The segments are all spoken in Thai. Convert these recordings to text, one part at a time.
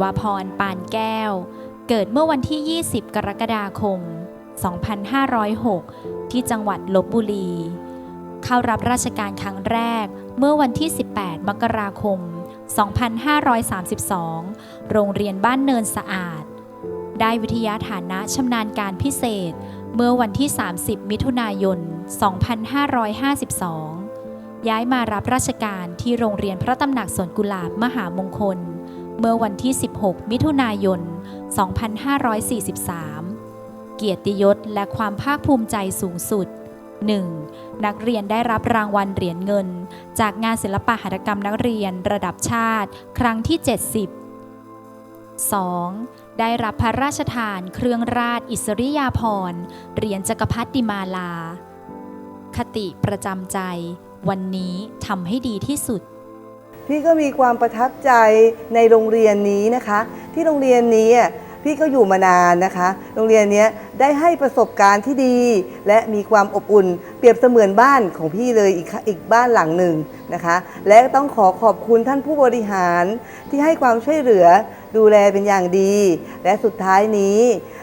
วพรปานแก้ว เกิดเมื่อวันที่ 20 กรกฎาคม 2506 ที่จังหวัดลบบุรี เข้ารับราชการครั้งแรกเมื่อวันที่ 18 มกราคม 2532 โรงเรียนบ้านเนินสะอาด ได้วิทยาฐานะชำนาญการพิเศษเมื่อวันที่ 30 มิถุนายน 2552 ย้ายมารับราชการที่โรงเรียนพระตำหนักสวนกุหลาบมหามงคล เมื่อวันที่ 16 มิถุนายน 2543 เกียรติยศและความภาคภูมิใจสูงสุด 1. นักเรียนได้รับรางวัลเหรียญเงิน จากงานศิลปะหัตถกรรมนักเรียนระดับชาติครั้งที่ 70 2. ได้รับพระราชทานเครื่องราชอิสริยาภรณ์เหรียญจักรพรรดิมาลา คติประจำใจ วันนี้ทำให้ดีที่สุด พี่ก็มีความประทับใจในโรงเรียนนี้นะคะ ที่โรงเรียนนี้อะพี่ก็อยู่มานานนะคะ โรงเรียนเนี้ยได้ให้ประสบการณ์ที่ดี และมีความอบอุ่น เปรียบเสมือนบ้านของพี่เลยอีกอีกบ้านหลังหนึ่งนะคะ และต้องขอขอบคุณท่านผู้บริหารที่ให้ความช่วยเหลือดูแลเป็นอย่างดี และสุดท้ายนี้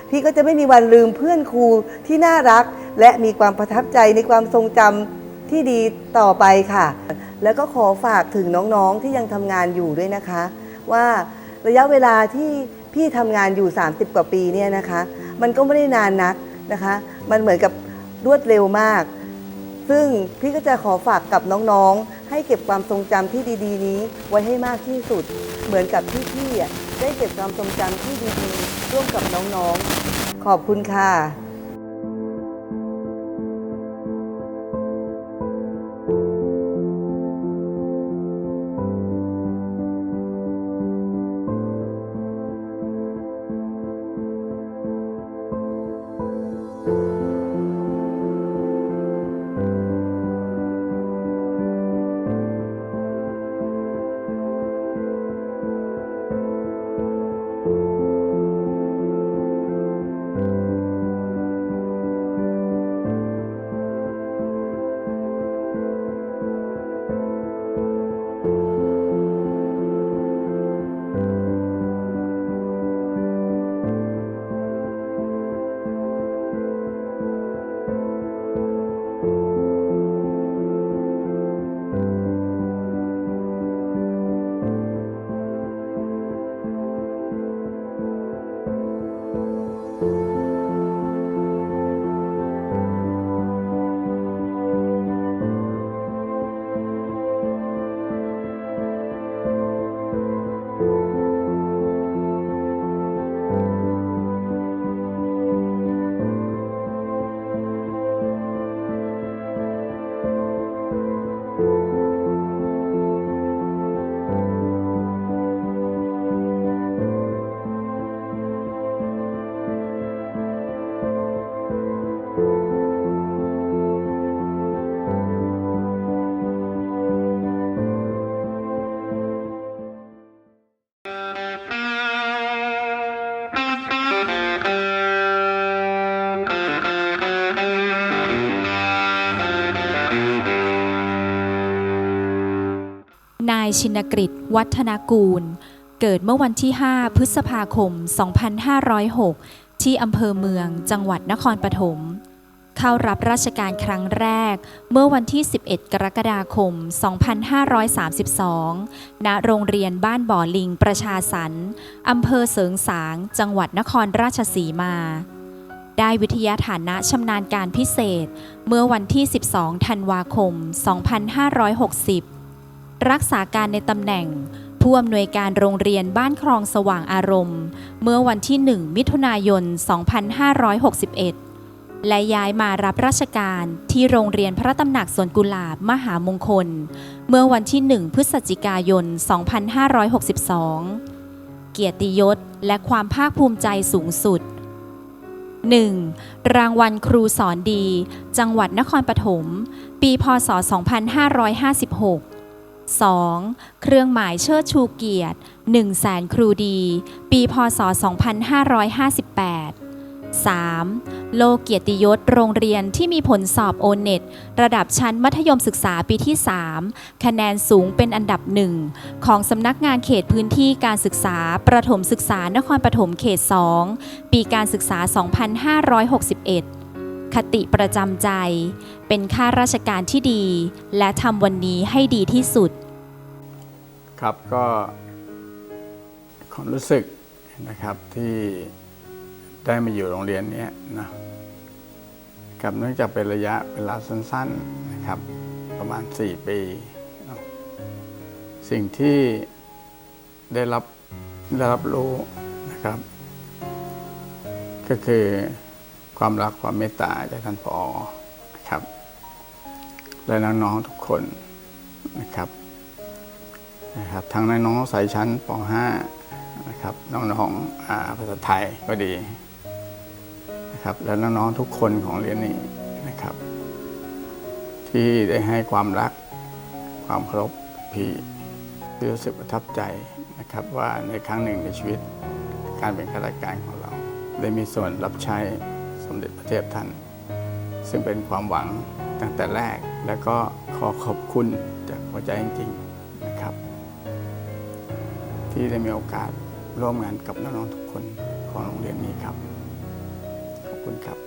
พี่ก็จะไม่มีวันลืมเพื่อนครูที่น่ารัก และมีความประทับใจในความทรงจำที่ดีต่อไปค่ะ แล้วก็ขอฝากถึงน้องๆที่ยังทำงานอยู่ด้วยนะคะ ว่าระยะเวลาที่พี่ทำงานอยู่ 30 กว่าปีเนี่ยนะคะ มันก็ไม่ได้นานนักนะคะ มันเหมือนกับรวดเร็วมาก ซึ่งพี่ก็จะขอฝากกับน้องๆ ให้เก็บความทรงจำที่ดีๆ นี้ไว้ให้มากที่สุด เหมือนกับที่พี่ได้เก็บความทรงจำที่ดีๆ ร่วมกับน้องๆ ขอบคุณค่ะ นายชินกฤษวัฒนกูล เกิดเมื่อวันที่ 5 พฤษภาคม 2506 ที่อำเภอเมืองจังหวัดนครปฐม เข้ารับราชการครั้งแรก เมื่อวันที่ 11 กรกฎาคม 2532 ณ โรงเรียนบ้านบ่อลิงประชาสรรอำเภอเสริงสาง จังหวัดนครราชสีมาได้วิทยาฐานะชำนาญการพิเศษ เมื่อวันที่ 12 ธันวาคม 2560 รักษาการในตำแหน่ง ผู้อำนวยการโรงเรียนบ้านคลองสว่างอารมณ์ เมื่อวันที่ 1 มิถุนายน 2561 และย้ายมารับราชการที่โรงเรียนพระตำหนักสวนกุหลาบมหามงคล เมื่อวันที่ 1 พฤศจิกายน 2562 เกียรติยศและความภาคภูมิใจสูงสุด 1. รางวัลครูสอนดี จังหวัดนครปฐม ปี พศ 2556 2. เครื่องหมายเชิดชูเกียรติ1แสนครูดี ปีพศ 2558 3. โลเกียรติยศโรงเรียนที่มีผลสอบโอเน็ตระดับชั้นมัธยมศึกษาปีที่ 3 คะแนนสูงเป็นอันดับหนึ่งของสำนักงานเขตพื้นที่การศึกษา ประถมศึกษานครปฐมเขต 2 ปีการศึกษา 2561 คติประจำใจ เป็นข้าราชการที่ดี และทำวันนี้ให้ดีที่สุด ครับก็ความรู้สึกนะครับที่ได้มาอยู่โรงเรียนนี้นะครับเนื่องจากเป็นระยะเวลาสั้นๆนะครับ ประมาณ 4 ปีนะสิ่งที่ได้รับได้รับรู้นะครับ ก็คือความรักความเมตตาจากท่านผอ และน้องๆทุกคนนะครับนะครับทั้งน้องๆสายชั้นป .5 นะครับน้องๆอ่าภาษาไทยก็ดีนะครับและน้องๆทุกคนของเรียนนี้นะครับ ที่ได้ให้ความรักความเคารพพี่พี่รู้สึกประทับใจนะครับว่าในครั้งหนึ่งในชีวิตการเป็นข้าราชการของเรา ได้มีส่วนรับใช้สมเด็จพระเทพท่าน ซึ่งเป็นความหวัง ตั้งแต่แรก แล้วก็ขอขอบคุณจากหัวใจจริงๆนะครับ ที่ได้มีโอกาสร่วมงานกับน้องๆทุกคนของโรงเรียนนี้ครับ ขอบคุณครับ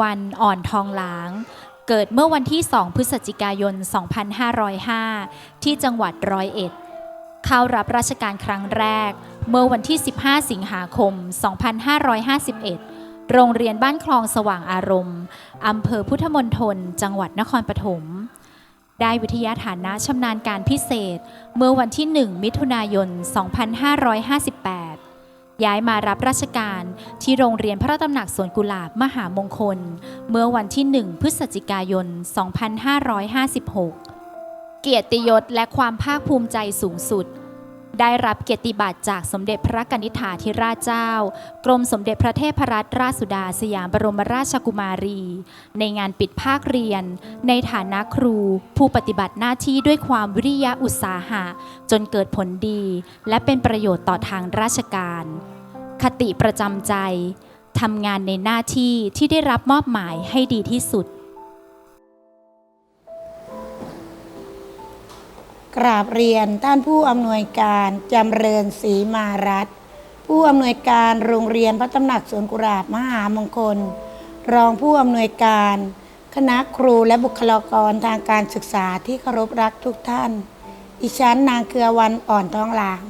วันอ่อนทองหลาง เกิดเมื่อวันที่ 2 พฤศจิกายน 2505 ที่จังหวัดร้อยเอ็ด เข้ารับราชการครั้งแรก เมื่อวันที่ 15 สิงหาคม 2551 โรงเรียนบ้านคลองสว่างอารมณ์อำเภอพุทธมณฑลจังหวัดนครปฐมได้วิทยาฐานะชำนาญการพิเศษ เมื่อวันที่ 1 มิถุนายน 2558 ย้ายมารับราชการที่โรงเรียนพระตำหนักสวนกุหลาบมหามงคล เมื่อวันที่ 1 พฤศจิกายน 2556 เกียรติยศและความภาคภูมิใจสูงสุด ได้รับเกียรติบัตรจากสมเด็จพระกนิษฐาธิราชเจ้า กรมสมเด็จพระเทพรัตนราชสุดาสยามบรมราชกุมารี ในงานปิดภาคเรียน ในฐานะครู ผู้ปฏิบัติหน้าที่ด้วยความวิริยะอุตสาหะ จนเกิดผลดี และเป็นประโยชน์ต่อทางราชการ คติประจำใจทำงานในหน้าที่ที่ได้รับมอบหมายให้ดีที่สุด กราบเรียนท่านผู้อำนวยการจำเริญศรีมารัตผู้อำนวยการโรงเรียนพระตำหนักสวนกุหลาบมหามงคล รองผู้อำนวยการ คณะครูและบุคลากรทางการศึกษาที่เคารพรักทุกท่านดิฉันนางเครือวันอ่อนทองหลาง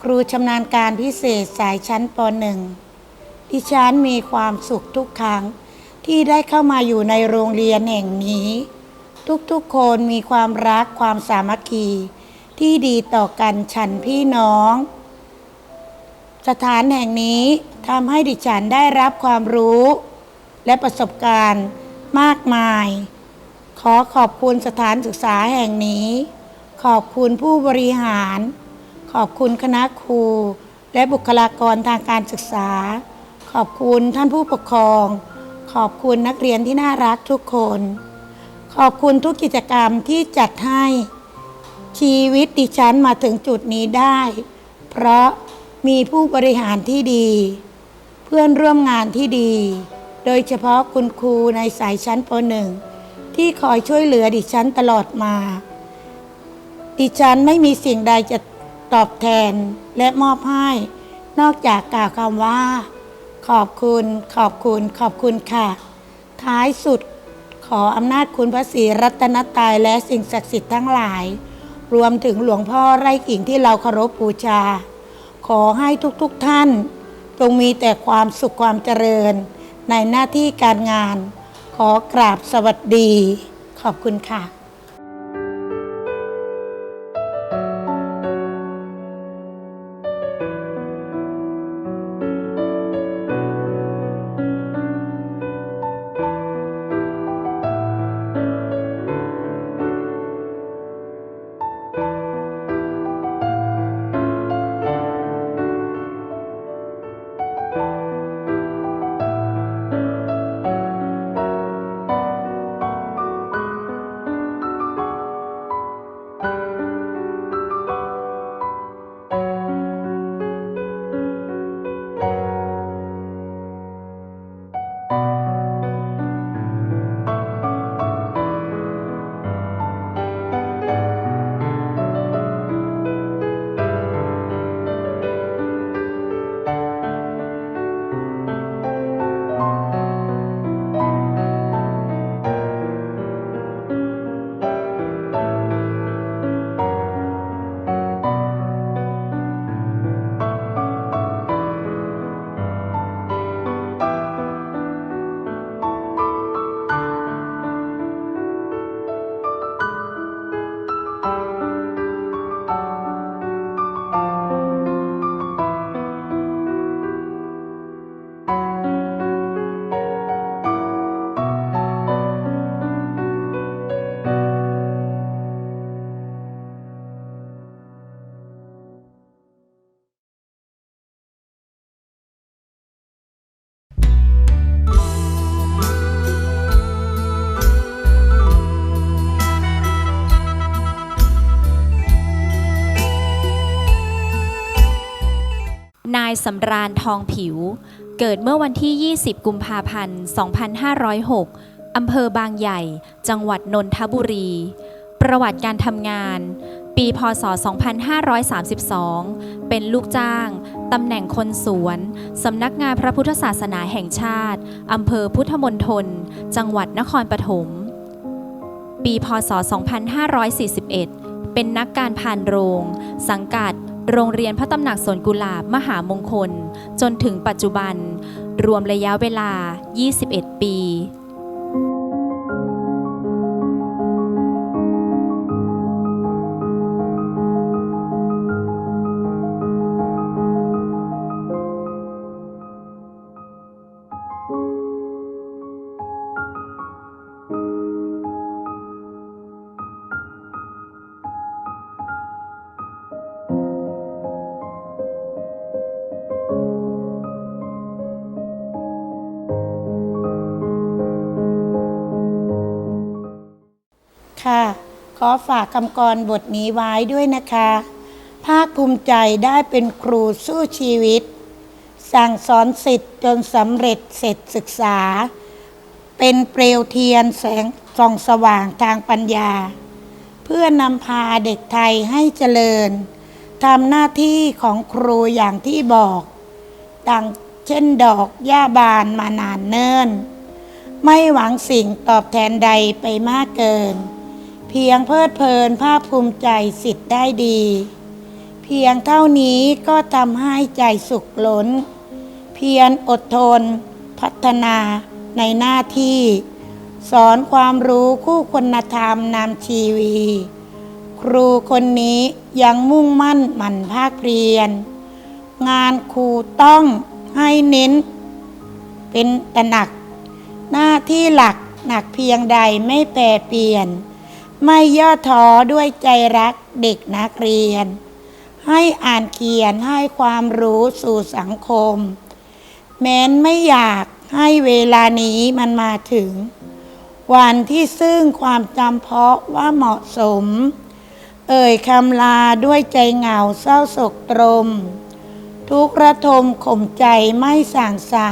ครูชำนาญการพิเศษสายชั้นป .1 ดิฉันมีความสุขทุกครั้งที่ได้เข้ามาอยู่ในโรงเรียนแห่งนี้ ทุกๆคนมีความรักความสามัคคี ที่ดีต่อกันฉันพี่น้อง สถานแห่งนี้ทำให้ดิฉันได้รับความรู้ และประสบการณ์มากมาย ขอขอบคุณสถานศึกษาแห่งนี้ ขอบคุณผู้บริหาร ขอบคุณคณะครู และบุคลากรทางการศึกษา ขอบคุณท่านผู้ปกครอง ขอบคุณนักเรียนที่น่ารักทุกคน ขอบคุณทุกกิจกรรมที่จัดให้ชีวิตดิฉันมาถึงจุดนี้ได้ เพราะมีผู้บริหารที่ดี เพื่อนร่วมงานที่ดี โดยเฉพาะคุณครูในสายชั้นป .1 ที่คอยช่วยเหลือดิฉันตลอดมา ดิฉันไม่มีสิ่งใดจะตอบแทนและมอบให้ นอกจากกล่าวคำว่า ขอบคุณ ขอบคุณ ขอบคุณค่ะ ท้ายสุด ขออำนาจคุณพระศรีรัตนตรัยและสิ่งศักดิ์สิทธิ์ทั้งหลาย รวมถึงหลวงพ่อไร่กิ่งที่เราเคารพบูชา ขอให้ทุกๆทท่านจงมีแต่ความสุขความเจริญ ในหน้าที่การงาน ขอกราบสวัสดี ขอบคุณค่ะ สำราญทองผิว เกิดเมื่อวันที่ 20 กุมภาพันธ์ 2506 อำเภอบางใหญ่ จังหวัดนนทบุรี ประวัติการทำงาน ปีพศ 2532 เป็นลูกจ้าง ตำแหน่งคนสวน สำนักงานพระพุทธศาสนาแห่งชาติ อำเภอพุทธมณฑล จังหวัดนครปฐม ปีพศ 2541 เป็นนักการพานโรง สังกัด โรงเรียนพระตำหนักสวนกุหลาบมหามงคล จนถึงปัจจุบัน รวมระยะเวลา 21 ปี อฝากคำกรบทนี้ไว้ด้วยนะคะ ภาคภูมิใจได้เป็นครูสู้ชีวิต สั่งสอนสิทธิ์จนสำเร็จเสร็จศึกษา เป็นเปลวเทียนแสงส่องสว่างทางปัญญา เพื่อนำพาเด็กไทยให้เจริญทำหน้าที่ของครูอย่างที่บอกดังเช่นดอกหญ้าบานมานานเนิ่น ไม่หวังสิ่งตอบแทนใดไปมากเกิน พียงเพลิดเพลินภาคภูมิใจสิทธิ์ได้ดี เพียงเท่านี้ก็ทำให้ใจสุขล้น เพียรอดทน พัฒนาในหน้าที่ สอนความรู้คู่คุณธรรมนำชีวี ครูคนนี้ยังมุ่งมั่นหมั่นภาคเรียน งานครูต้องให้เน้น เป็นตระหนัก หน้าที่หลักหนักเพียงใดไม่แปรเปลี่ยน ไม่ย่อท้อด้วยใจรักเด็กนักเรียน ให้อ่านเขียนให้ความรู้สู่สังคม แม้นไม่อยากให้เวลานี้มันมาถึง วันที่ซึ่งความจำเพาะว่าเหมาะสม เอ่ยคำลาด้วยใจเหงาเศร้าโศกตรม ทุกระทมข่มใจไม่สั่งซา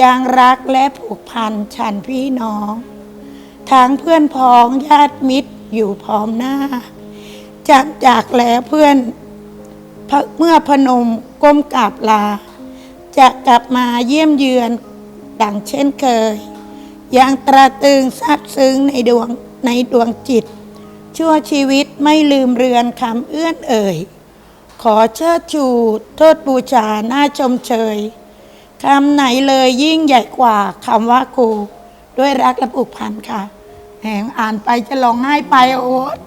ยังรักและผูกพันฉันพี่น้อง ทั้งเพื่อนพ้องญาติมิตรอยู่พร้อมหน้าจากจากแล้วเพื่อนเมื่อพนมก้มกราบลา จะกลับมาเยี่ยมเยือนดังเช่นเคยยังตราตึงซาบซึ้งในดวงในดวงจิต ชั่วชีวิตไม่ลืมเรือนคำเอื้อนเอ่ย ขอเชิดชูโทษบูชาหน้าชมเชยคำไหนเลยยิ่งใหญ่กว่าคำว่าครูด้วยรักและผูกพันค่ะ แหงอ่านไปจะร้องไห้ไปโอ๊ต